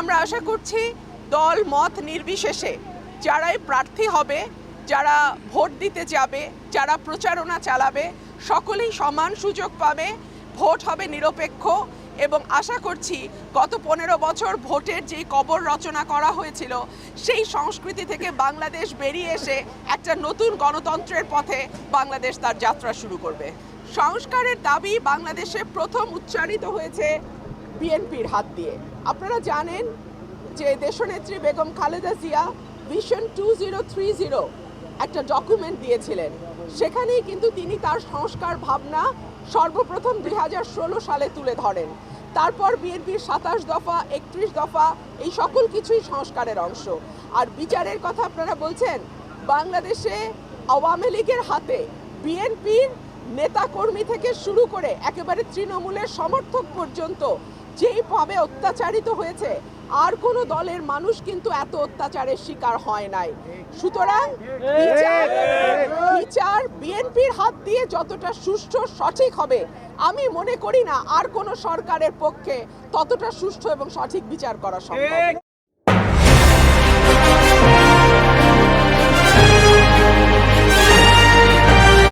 আমরা আশা করছি দল মত নির্বিশেষে যারাই প্রার্থী হবে, যারা ভোট দিতে যাবে, যারা প্রচারণা চালাবে, সকলেই সমান সুযোগ পাবে, ভোট হবে নিরপেক্ষ এবং আশা করছি গত পনেরো বছর ভোটের যেই কবর রচনা করা হয়েছিল, সেই সংস্কৃতি থেকে বাংলাদেশ বেরিয়ে এসে একটা নতুন গণতন্ত্রের পথে বাংলাদেশ তার যাত্রা শুরু করবে। সংস্কারের দাবি বাংলাদেশে প্রথম উচ্চারিত হয়েছে বিএনপির হাত দিয়ে। আপনারা জানেন যে দেশনেত্রী Begum Khaleda Zia vision two zero three zero একটা ডকুমেন্ট দিয়েছিলেন। সেখানেই কিন্তু তিনি তার সংস্কার ভাবনা সর্বপ্রথম দুই হাজার ষোলো সালে তুলে ধরেন। তারপর বিএনপির সাতাশ দফা, একত্রিশ দফা এই সকল কিছুই সংস্কারের অংশ। আর বিচারের কথা আপনারা বলছেন, বাংলাদেশে আওয়ামী লীগের হাতে বিএনপির নেতাকর্মী থেকে শুরু করে একেবারে তৃণমূলের সমর্থক পর্যন্ত যেইভাবে অত্যাচারিত হয়েছে, আর কোনো দলের মানুষ কিন্তু এত অত্যাচারের শিকার হয় নাই। সুতরাং বিচার বিএনপির হাত দিয়ে যতটা সুষ্ঠু, সঠিক হবে, আমি মনে করি না আর কোনো সরকারের পক্ষে ততটা সুষ্ঠু এবং সঠিক বিচার করা সম্ভব।